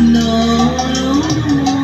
No, no, no.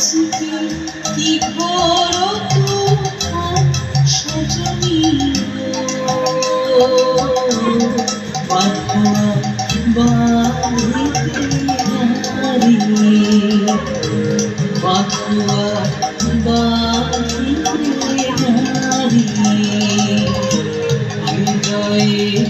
সুখে কি করো তোমার সজনী বাঁধনা বাঁধিতে নারী বাঁধনা বাঁধিতে নারী হৃদয়ে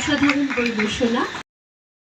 অসাধারণ পরিবেশনা।